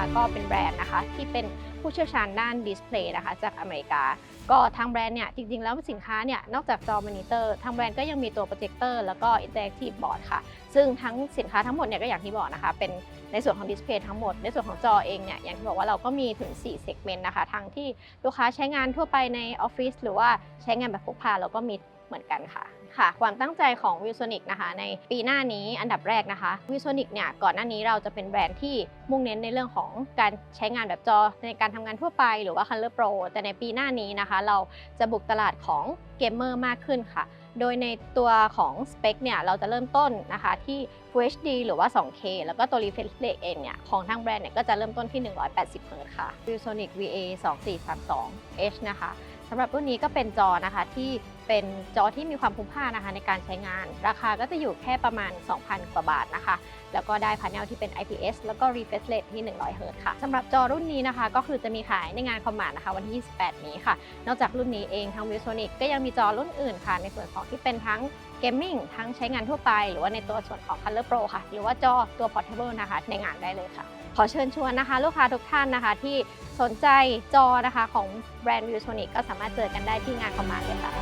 นะคะก็เป็นแบรนด์นะคะที่เป็นผู้เชี่ยวชาญด้านดิสเพลย์นะคะจากอเมริกา ก็ทางแบรนด์เนี่ยจริงๆ แล้วสินค้าเนี่ยนอกจากจอมอนิเตอร์ทางแบรนด์ก็ยังมีตัวโปรเจคเตอร์แล้วก็อินเตอร์แอคทีฟบอร์ดค่ะ ซึ่งทั้งสินค้าทั้งหมดเนี่ยก็อย่างที่บอกนะคะเป็นในส่วนของดิสเพลย์ทั้งหมด ในส่วนของจอเองเนี่ยอย่างที่บอกว่าเราก็มีถึง4 segment นะคะทั้งที่ลูกค้าใช้งานทั่วไปในออฟฟิศหรือว่าใช้งานแบบพกพาแล้วก็มี เหมือนกันค่ะค่ะ ความตั้งใจของ v i s o n i c นะคะ ในปีหน้านี้อันดับแรกนะคะ v i s o n i c เนี่ยก่อนหน้านี้เราจะเป็นแบรนด์ที่มุ่งเน้นในเรื่องของการใช้งานแบบจอในการทำงานทั่วไปหรือว่า Color Pro แต่ในปีหน้านี้นะคะ เราจะบุกตลาดของเกมเมอร์มากขึ้นค่ะ โดยในตัวของสเปคเนี่ยเราจะเริ่มต้นนะคะที่ Full HD หรือว่า 2K แล้วก็ตัว refresh rate เองเนี่ยของทางแบรนด์เนี่ยก็จะเริ่มต้นที่ 180 Hz ค่ะ ViewSonic VA 2432 H นะคะ สำหรับรุ่นนี้ก็เป็นจอนะคะที่เป็นจอที่มีความคุ้มค่านะคะในการใช้งาน ราคาก็จะอยู่แค่ประมาณ 2,000 กว่าบาทนะคะ แล้วก็ได้พาเนลที่เป็น IPS แล้วก็ refresh rate ที่ 100 Hz ค่ะสำหรับจอรุ่นนี้นะคะก็คือจะมีขายในงานคอมมานด์นะคะวันที่ 28 นี้ค่ะ นอกจากรุ่นนี้เองทาง ViewSonic ก็ยังมีจอรุ่นอื่นค่ะ ในส่วนของที่เป็นทั้งเกมมิ่งทั้งใช้งานทั่วไป หรือว่าในตัวส่วนของ Color Pro ค่ะ หรือว่าจอตัว Portable นะคะในงานได้เลยค่ะ ขอเชิญชวนนะคะ ลูกค้าทุกท่านนะคะ ที่สนใจจอนะคะของแบรนด์วิวโซนิกก็สามารถเจอกันได้ที่งานคอมมานด์เลยค่ะ